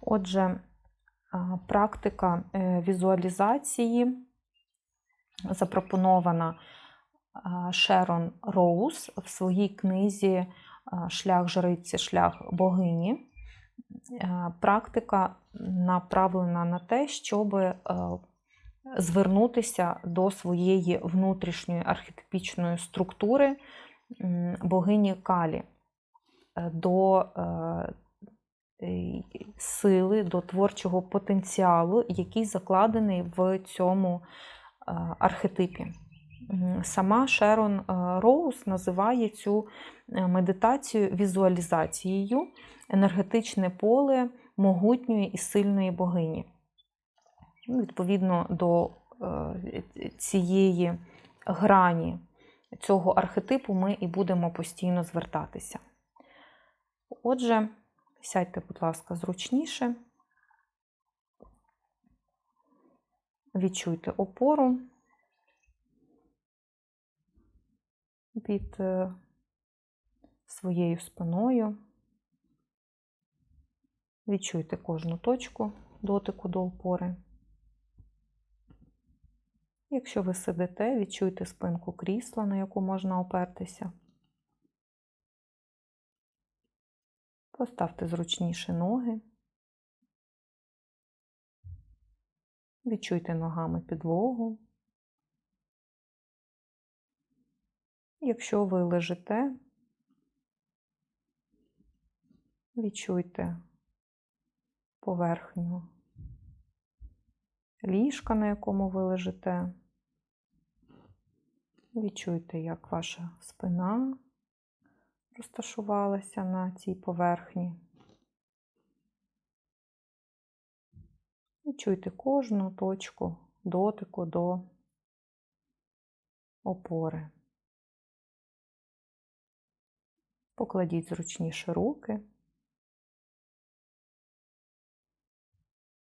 Отже, практика е, візуалізації запропонована Шерон Роуз в своїй книзі Шлях жриці, шлях богині. Е, Практика направлена на те, щоб е, звернутися до своєї внутрішньої архетипічної структури богині Калі, до сили, до творчого потенціалу, який закладений в цьому е, архетипі. Сама Шерон е, Роуз називає цю е, медитацію візуалізацією енергетичне поле могутньої і сильної богині. Ну, Відповідно до цієї грані цього архетипу ми і будемо постійно звертатися. Отже, сядьте, будь ласка, зручніше. Відчуйте опору під е, своєю спиною. Відчуйте кожну точку дотику до опори. Якщо ви сидите, відчуйте спинку крісла, на яку можна опертися. Поставте зручніше ноги. Відчуйте ногами підлогу. Якщо ви лежите, відчуйте поверхню ліжка, на якому ви лежите. Відчуйте, як ваша спина розташувалася на цій поверхні. Відчуйте кожну точку дотику до опори. Покладіть зручніше руки.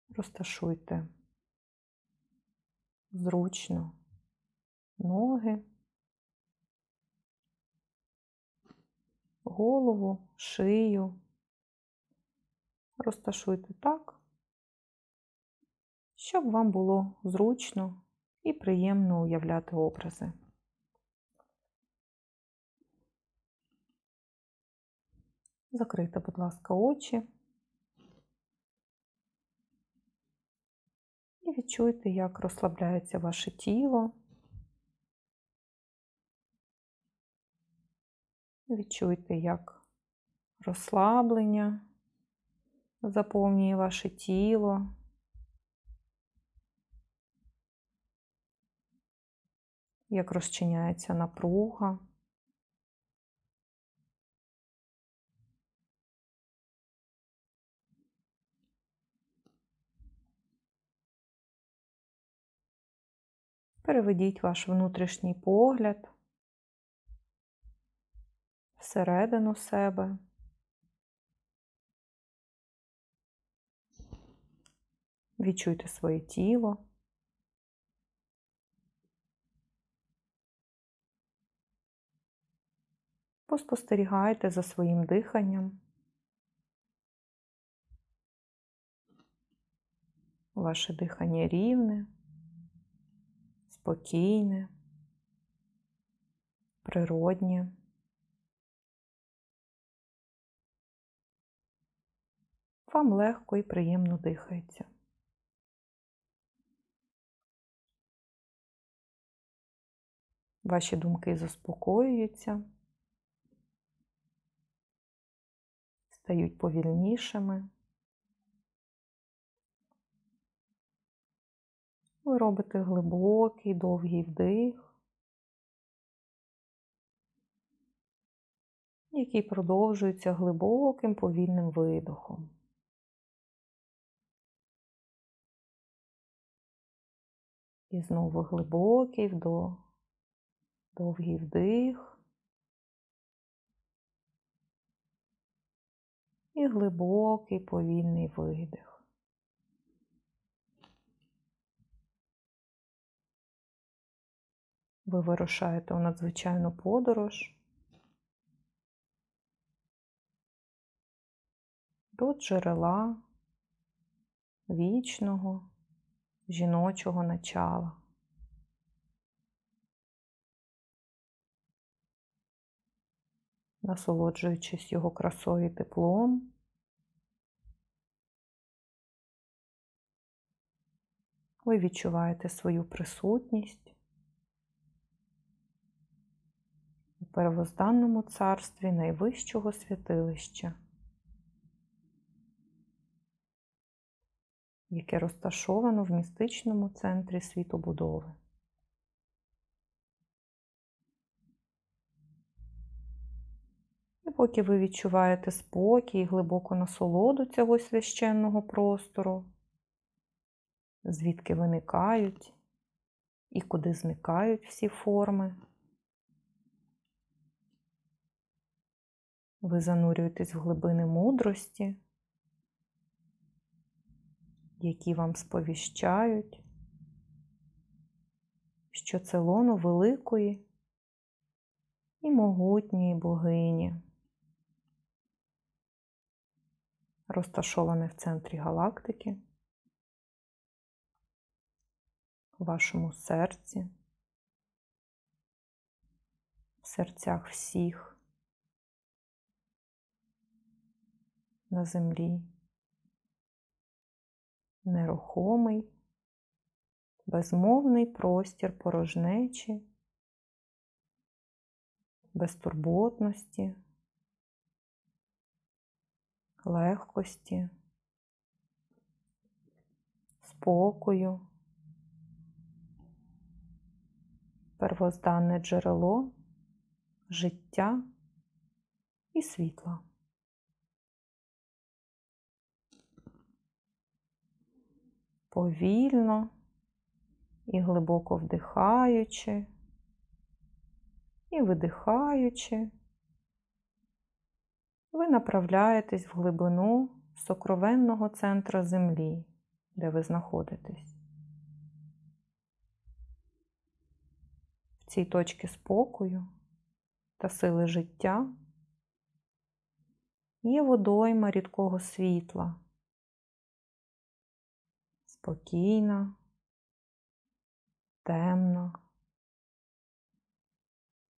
Розташуйте зручно ноги, голову, шию. Розташуйте так, щоб вам було зручно і приємно уявляти образи. Закрийте, будь ласка, очі. І відчуйте, як розслабляється ваше тіло. Відчуйте, як розслаблення заповнює ваше тіло. Як розчиняється напруга. Переведіть ваш внутрішній погляд всередину себе. Відчуйте своє тіло. Поспостерігайте за своїм диханням. Ваше дихання рівне, спокійне, природнє. Вам легко і приємно дихається. Ваші думки заспокоюються, стають повільнішими. Ви робите глибокий, довгий вдих, який продовжується глибоким повільним видохом. І знову глибокий вдох, довгий вдих. І глибокий повільний видих. Ви вирушаєте у надзвичайну подорож до джерела вічного жіночого начала. Насолоджуючись його красою і теплом, ви відчуваєте свою присутність у первозданному царстві найвищого святилища. Яке розташовано в містичному центрі світобудови. І поки ви відчуваєте спокій і глибоку насолоду цього священного простору, звідки виникають і куди зникають всі форми, ви занурюєтесь в глибини мудрості які вам сповіщають, що це лоно великої і могутньої богині, розташоване в центрі галактики, в вашому серці, в серцях всіх на землі нерухомий, безмовний простір порожнечі, безтурботності, легкості, спокою, первозданне джерело, життя і світла. Повільно і глибоко вдихаючи і видихаючи, ви направляєтесь в глибину сокровенного центра землі, де ви знаходитесь. В цій точці спокою та сили життя є водойма рідкого світла спокійна, темна,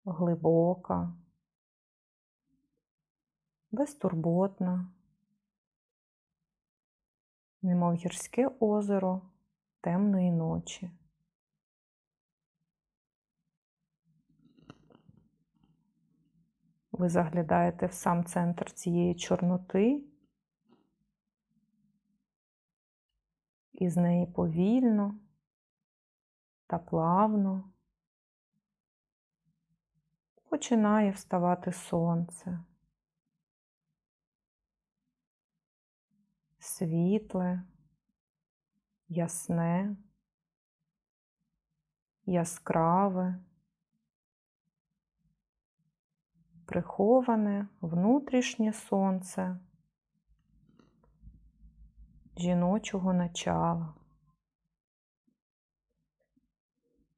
глибока, безтурботна, немов гірське озеро темної ночі. Ви заглядаєте в сам центр цієї чорноти і з неї повільно та плавно починає вставати сонце. Світле, ясне, яскраве, приховане внутрішнє сонце жіночого начала,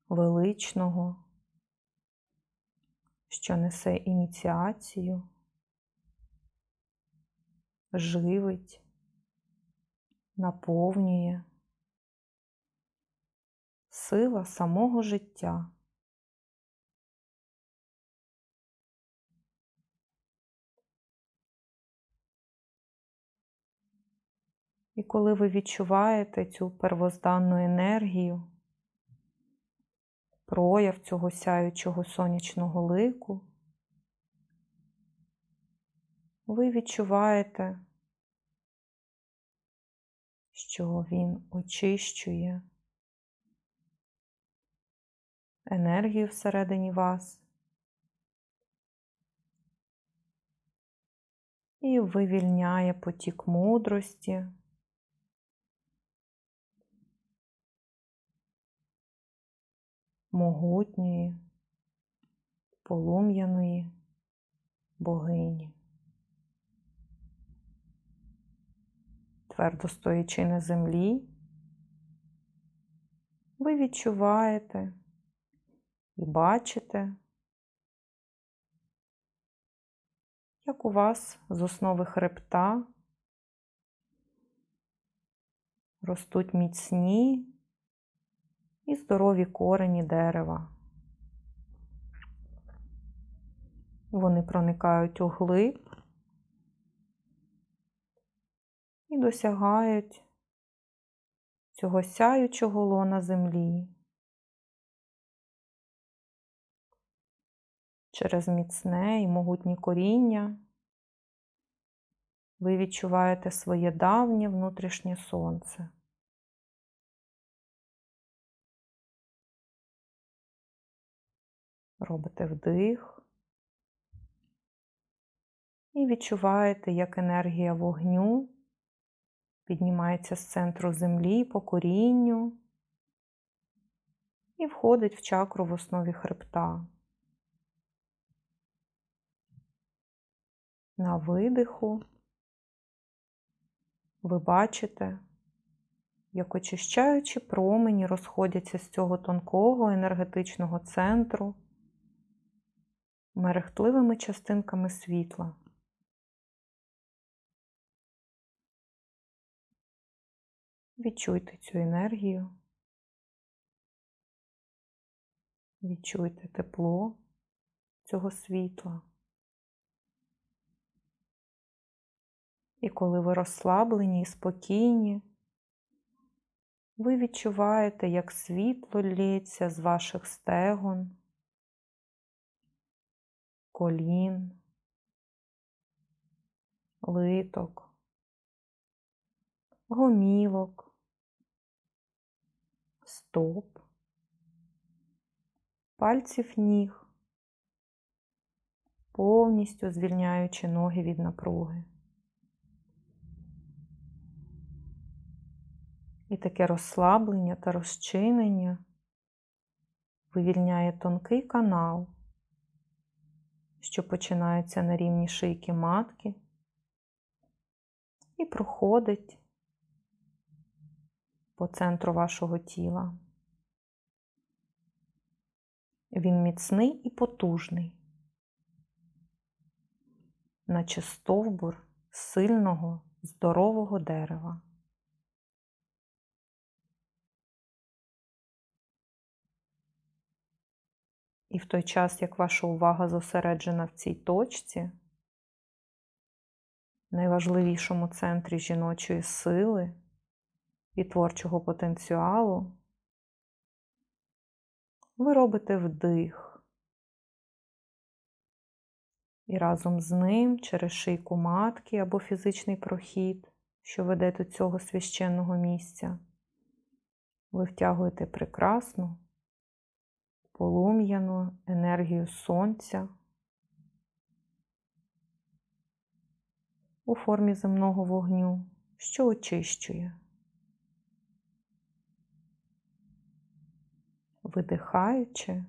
величного, що несе ініціацію, живить, наповнює сила самого життя. І коли ви відчуваєте цю первозданну енергію, прояв цього сяючого сонячного лику, ви відчуваєте, що він очищує енергію всередині вас і вивільняє потік мудрості. Могутньої, полум'яної богині. Твердо стоячи на землі, ви відчуваєте і бачите, як у вас з основи хребта ростуть міцні і здорові корені дерева. Вони проникають у глиб і досягають цього сяючого лона землі. Через міцне і могутнє коріння ви відчуваєте своє давнє внутрішнє сонце. Робите вдих і відчуваєте, як енергія вогню піднімається з центру землі по корінню і входить в чакру в основі хребта. На видиху ви бачите, як очищаючі промені розходяться з цього тонкого енергетичного центру мерехтливими частинками світла. Відчуйте цю енергію, відчуйте тепло цього світла. І коли ви розслаблені і спокійні, ви відчуваєте, як світло лється з ваших стегон, колін, литок, гомілок, стоп, пальців ніг, повністю звільняючи ноги від напруги. І таке розслаблення та розчинення вивільняє тонкий канал, що починається на рівні шийки матки і проходить по центру вашого тіла. Він міцний і потужний, наче стовбур сильного, здорового дерева. І в той час, як ваша увага зосереджена в цій точці, найважливішому центрі жіночої сили і творчого потенціалу, ви робите вдих. І разом з ним через шийку матки або фізичний прохід, що веде до цього священного місця, ви втягуєте прекрасну полум'яну енергію сонця у формі земного вогню, що очищує. Видихаючи,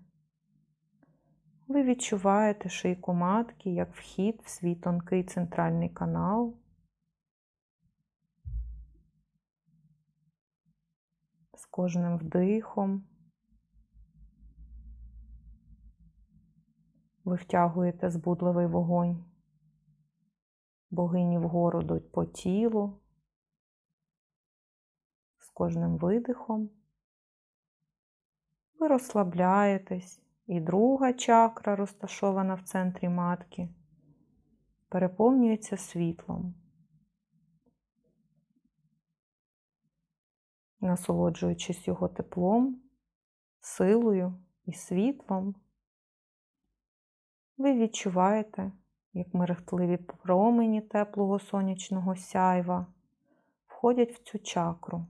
ви відчуваєте шийку матки як вхід в свій тонкий центральний канал. З кожним вдихом ви втягуєте збудливий вогонь, богині вгору йдуть по тілу, з кожним видихом. Ви розслабляєтесь, і друга чакра, розташована в центрі матки, переповнюється світлом, насолоджуючись його теплом, силою і світлом, ви відчуваєте, як мерехтливі промені теплого сонячного сяйва входять в цю чакру,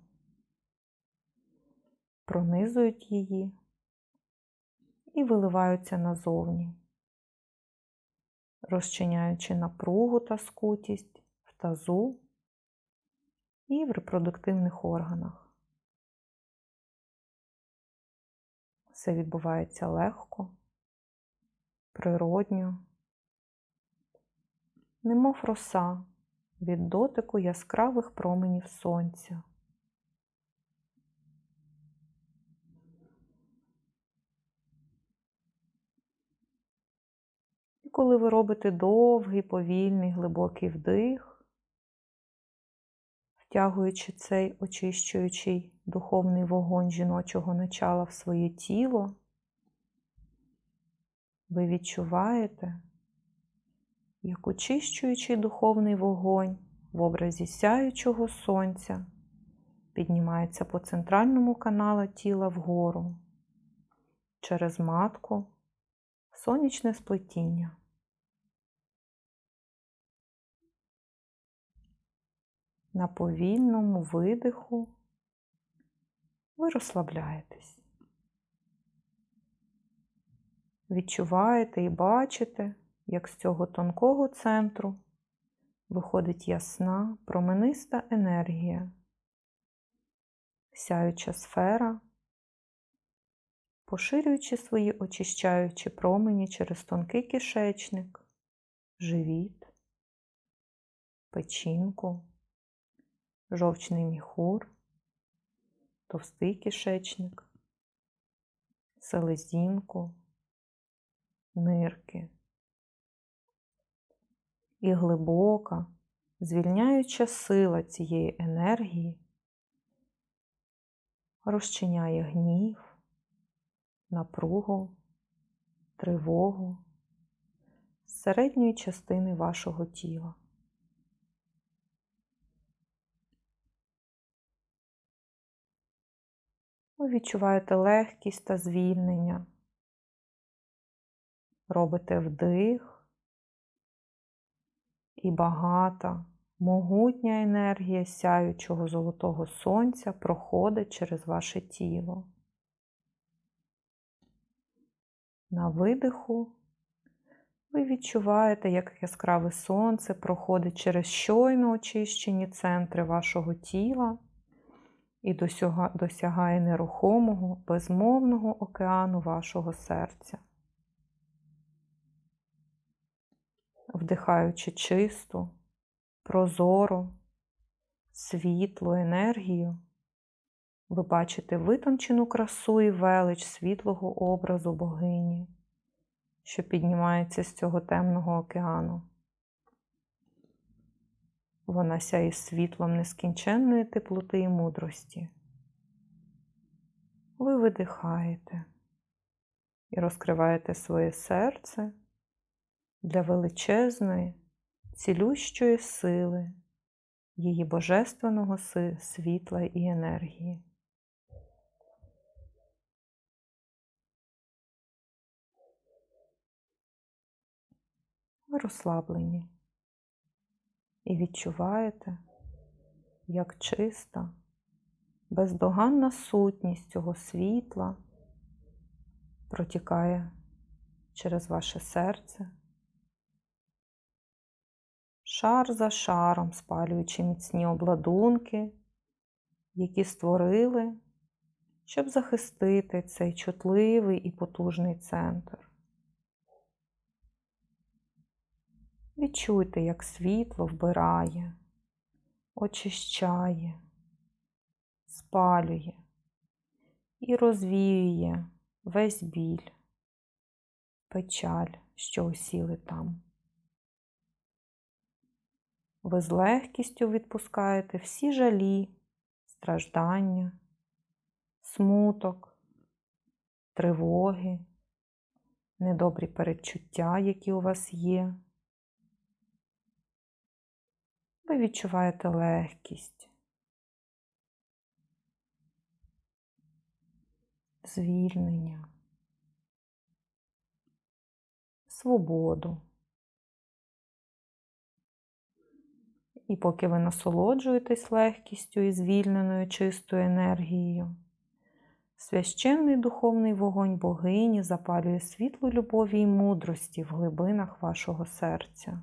пронизують її і виливаються назовні, розчиняючи напругу та скутість в тазу і в репродуктивних органах. Все відбувається легко природньо, немов роса від дотику яскравих променів сонця. І коли ви робите довгий, повільний, глибокий вдих, втягуючи цей очищуючий духовний вогонь жіночого начала в своє тіло, ви відчуваєте, як очищуючий духовний вогонь в образі сяючого сонця піднімається по центральному каналу тіла вгору через матку сонячне сплетіння. На повільному видиху ви розслабляєтесь. Відчуваєте і бачите, як з цього тонкого центру виходить ясна, промениста енергія, сяюча сфера, поширюючи свої очищаючі промені через тонкий кишечник, живіт, печінку, жовчний міхур, товстий кишечник, селезінку, нирки. І глибока, звільняюча сила цієї енергії розчиняє гнів, напругу, тривогу з середньої частини вашого тіла. Ви відчуваєте легкість та звільнення. Робите вдих і багата, могутня енергія сяючого золотого сонця проходить через ваше тіло. На видиху ви відчуваєте, як яскраве сонце проходить через щойно очищені центри вашого тіла і досягає нерухомого, безмовного океану вашого серця. Вдихаючи чисту, прозору, світлу енергію, ви бачите витончену красу і велич світлого образу богині, що піднімається з цього темного океану. Вона сяє світлом нескінченної теплоти і мудрості. Ви видихаєте і розкриваєте своє серце для величезної, цілющої сили, її божественного світла і енергії. Ви розслаблені і відчуваєте, як чиста, бездоганна сутність цього світла протікає через ваше серце, шар за шаром спалюючи міцні обладунки, які створили, щоб захистити цей чутливий і потужний центр. Відчуйте, як світло вбирає, очищає, спалює і розвіює весь біль, печаль, що осіли там. Ви з легкістю відпускаєте всі жалі, страждання, смуток, тривоги, недобрі передчуття, які у вас є. ви відчуваєте легкість, звільнення, свободу. І поки ви насолоджуєтесь легкістю і звільненою чистою енергією, священний духовний вогонь богині запалює світло любові і мудрості в глибинах вашого серця.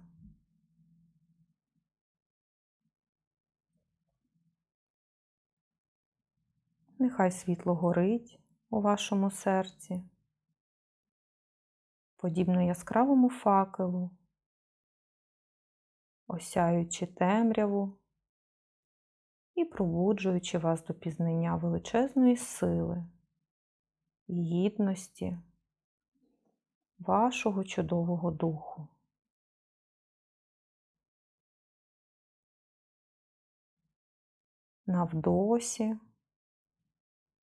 Нехай світло горить у вашому серці, подібно яскравому факелу, осяючи темряву і пробуджуючи вас до пізнання величезної сили і гідності вашого чудового духу. На вдосі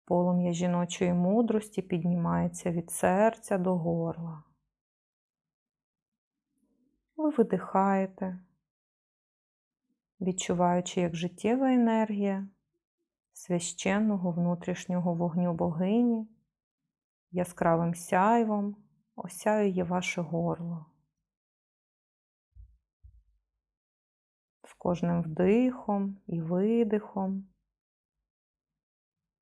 полум'я жіночої мудрості піднімається від серця до горла. Ви видихаєте, відчуваючи, як життєва енергія священного внутрішнього вогню богині яскравим сяйвом осяює ваше горло. З кожним вдихом і видихом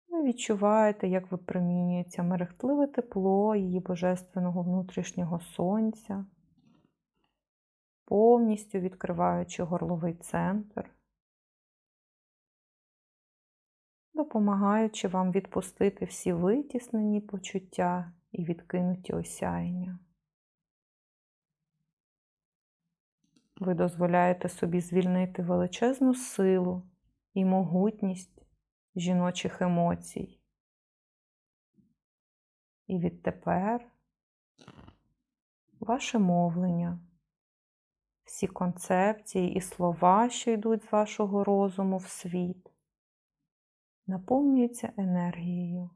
ви відчуваєте, як випромінюється мерехтливе тепло її божественного внутрішнього сонця, повністю відкриваючи горловий центр, допомагаючи вам відпустити всі витіснені почуття і відкинуті осяяння. Ви дозволяєте собі звільнити величезну силу і могутність жіночих емоцій. І відтепер ваше мовлення, всі концепції і слова, що йдуть з вашого розуму в світ, наповнюються енергією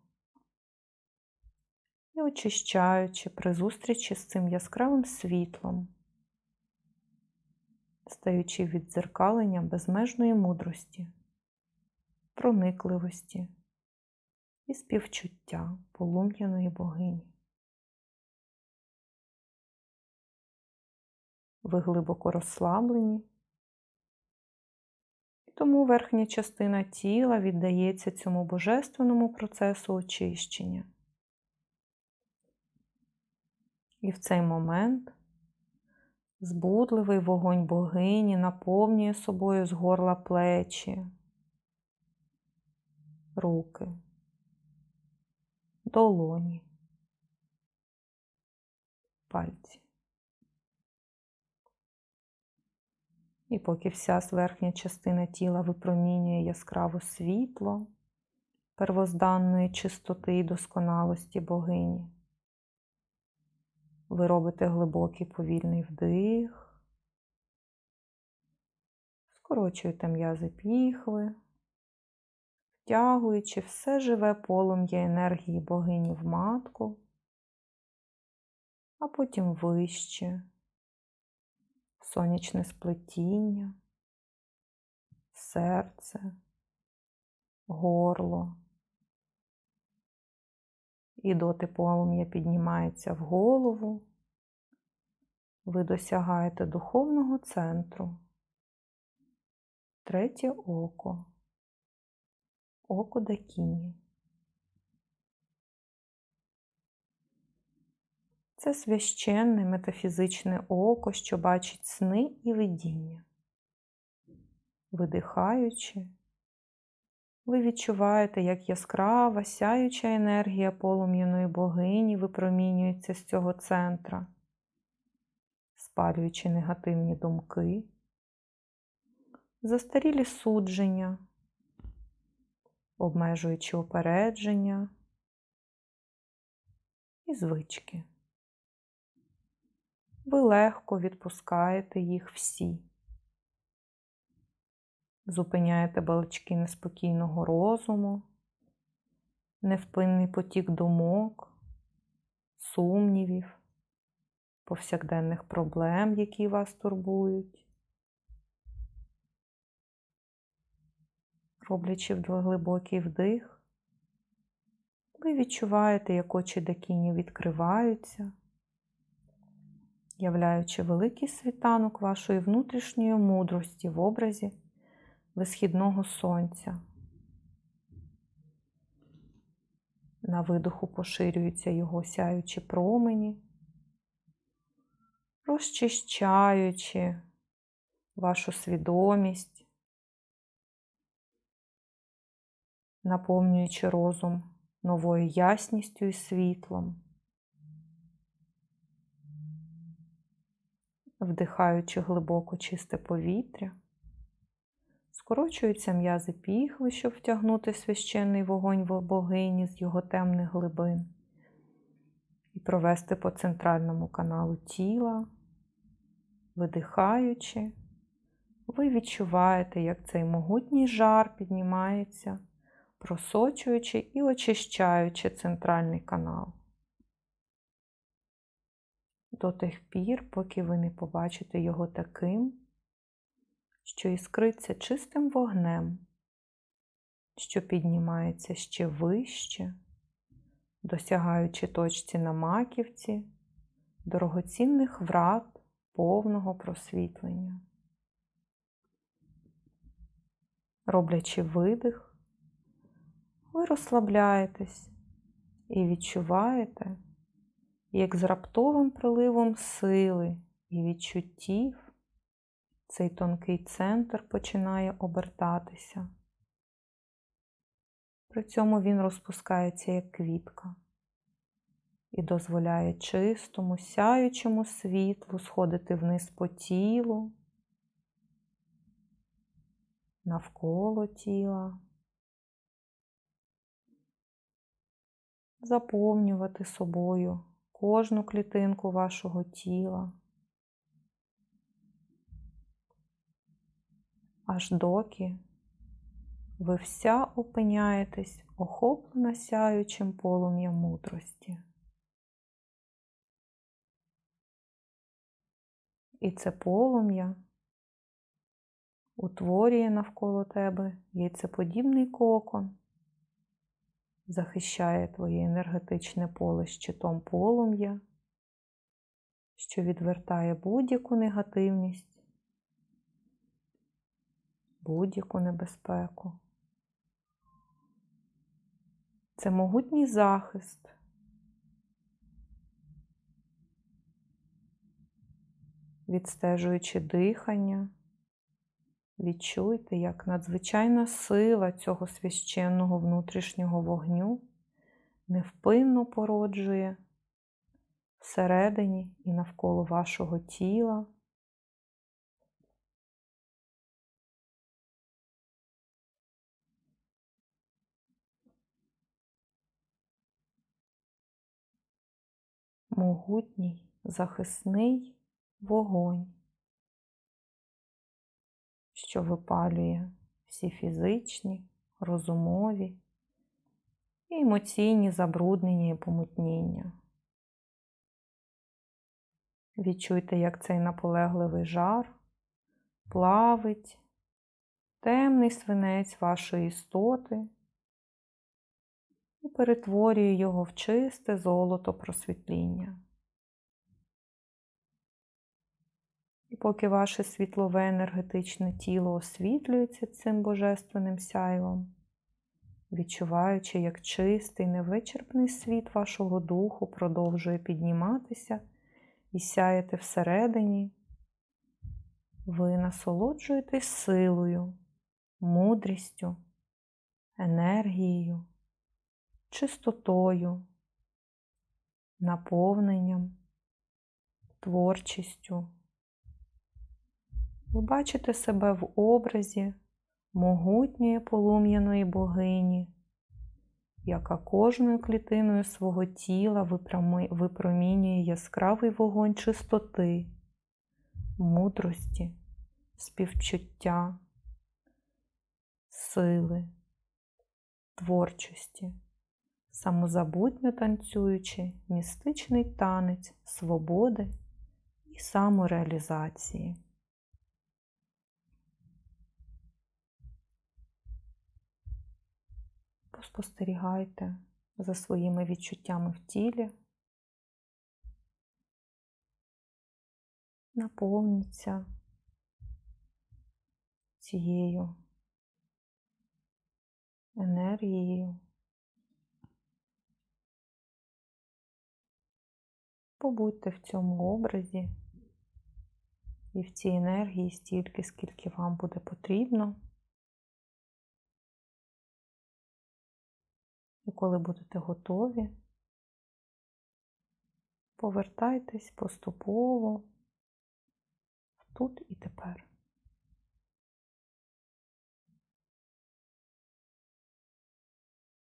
і очищаючи при зустрічі з цим яскравим світлом, стаючи віддзеркаленням безмежної мудрості, проникливості і співчуття полум'яної богині. Ви глибоко розслаблені, і тому верхня частина тіла віддається цьому божественному процесу очищення. І в цей момент збудливий вогонь богині наповнює собою з горла плечі, руки, долоні, пальці. І поки вся верхня частина тіла випромінює яскраве світло первозданної чистоти і досконалості богині. Ви робите глибокий повільний вдих, скорочуєте м'язи піхви, втягуючи все живе полум'я енергії богині в матку, а потім вище, сонячне сплетіння, серце, горло. І доти полум'я піднімається в голову, ви досягаєте духовного центру, третє око, око Дакіні. Це священне метафізичне око, що бачить сни і видіння. Видихаючи, ви відчуваєте, як яскрава, сяюча енергія полум'яної богині випромінюється з цього центра, спалюючи негативні думки, застарілі судження, обмежуючи опередження і звички. Ви легко відпускаєте їх всі зупиняєте балачки неспокійного розуму, невпинний потік думок, сумнівів, повсякденних проблем, які вас турбують. Роблячи глибокий вдих, ви відчуваєте, як очі дакіні відкриваються, являючи великий світанок вашої внутрішньої мудрості в образі висхідного сонця. На видоху поширюються його сяючі промені, розчищаючи вашу свідомість, наповнюючи розум новою ясністю і світлом, вдихаючи глибоко чисте повітря. Скорочуються м'язи піхви, щоб втягнути священний вогонь в богині з його темних глибин і провести по центральному каналу тіла, видихаючи, ви відчуваєте, як цей могутній жар піднімається, просочуючи і очищаючи центральний канал. До тих пір, поки ви не побачите його таким, що іскриться чистим вогнем, що піднімається ще вище, досягаючи точці на маківці, дорогоцінних врат повного просвітлення. Роблячи видих, ви розслабляєтесь і відчуваєте, як з раптовим приливом сили і відчуттів цей тонкий центр починає обертатися. При цьому він розпускається як квітка і дозволяє чистому, сяючому світлу сходити вниз по тілу, навколо тіла, заповнювати собою кожну клітинку вашого тіла, аж доки ви вся опиняєтесь охоплена сяючим полум'ям мудрості. І це полум'я утворює навколо тебе яйцеподібний кокон, захищає твоє енергетичне поле щитом полум'я, що відвертає будь-яку негативність, будь-яку небезпеку. Це могутній захист. Відстежуючи дихання, відчуйте, як надзвичайна сила цього священного внутрішнього вогню невпинно породжує всередині і навколо вашого тіла. Могутній захисний вогонь, що випалює всі фізичні, розумові і емоційні забруднення і помутніння. Відчуйте, як цей наполегливий жар плавить темний свинець вашої істоти і перетворює його в чисте золото просвітління. Поки ваше світлове енергетичне тіло освітлюється цим божественним сяйвом, відчуваючи, як чистий, невичерпний світ вашого духу продовжує підніматися і сяяти всередині, ви насолоджуєтесь силою, мудрістю, енергією, чистотою, наповненням, творчістю. Ви бачите себе в образі могутньої полум'яної богині, яка кожною клітиною свого тіла випромінює яскравий вогонь чистоти, мудрості, співчуття, сили, творчості, самозабутньо танцюючи містичний танець свободи і самореалізації. Поспостерігайте за своїми відчуттями в тілі. Наповніться цією енергією. Побудьте в цьому образі і в цій енергії стільки, скільки вам буде потрібно. І коли будете готові, повертайтесь поступово в тут і тепер.